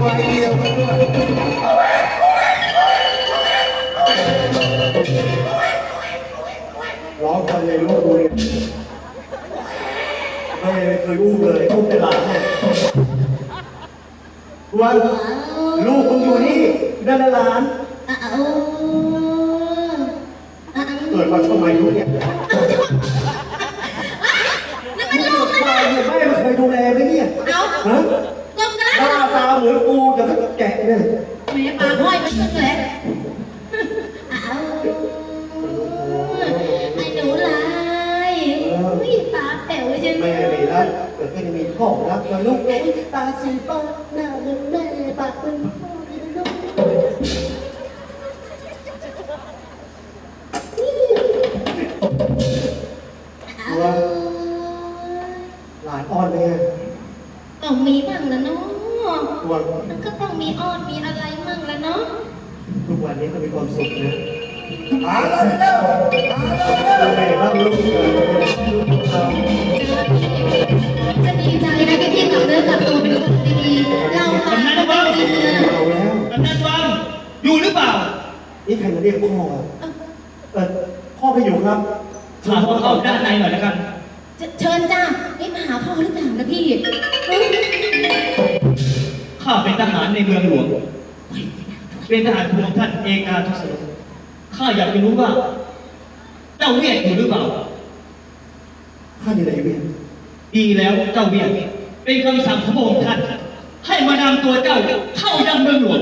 ไว้เดียวกันด้วยร้องกันเลยลูกกูเนี่ยไม่เคยอุ้มเลยอุ้มแต่หลานเนี่ยวันลูกมึงอยู่นี่นั่นหลานอ้าวอ้าวเกิดมาทำไมลูกเนี่ย นั่นมันลูก ตายเนี่ยแม่ไม่เคยดูแลไหมเนี่ย เอา ฮะ จงกัน หน้าตาเหมือนกูจะแกะ เนี่ยแม่ปากห้อยมันตึงเลยอ้าวไอ้หนูลายอุ้ยตาแป๋วใช่ไหมแม่ไม่รักแต่ก็จะมีพ่อรักนะลูกเอ้ยตาสีฟ้าหน้าเหมือนแม่ปากเป็นพ่อลูกหลานอ่อนเลยอะ ต้องมีบ้างละเนาะ ตัวมันก็ต้องมีอ้อนมีอะไรมั่งละเนาะทุกวันนี้ก็มีความสุขนะหาเลยเร็วหาเลยเร็วแม่รักลูกเกินลูกเราจะดีใจนะที่พี่กลับเนื้อกลับตัวเป็นคนดีๆเรามาก็ไม่ดีนะเอาแล้วกำนันวังอยู่หรือเปล่านี่ใครมาเรียกพ่ออะเออพ่อไปอยู่ครับถามเขาเข้าด้านในหน่อยแล้วกัน เชิญจ้านี่มาหาพ่อหรือเปล่านะพี่ ข้าเป็นทหารในเมืองหลวง เป็นทหารพวงท่านเอกาทศรถข้าอยากจะรู้ว่าเจ้าเวียดอยู่หรือเปล่าท่านอยู่ไหนเวียนดีแล้วเจ้าเวียดเป็นคำสั่งของพระองค์ท่าน ให้มานำตัวเจ้าเข้ายังเมืองหลวง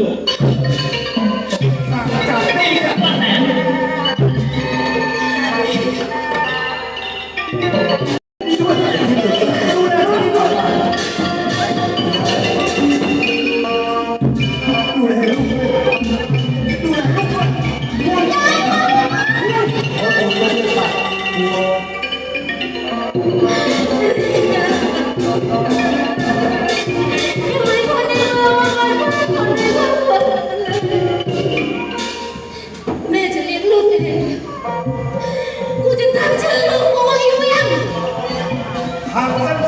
กูจะตามเชิญลูกกูว่าอิวยัง หากท่าน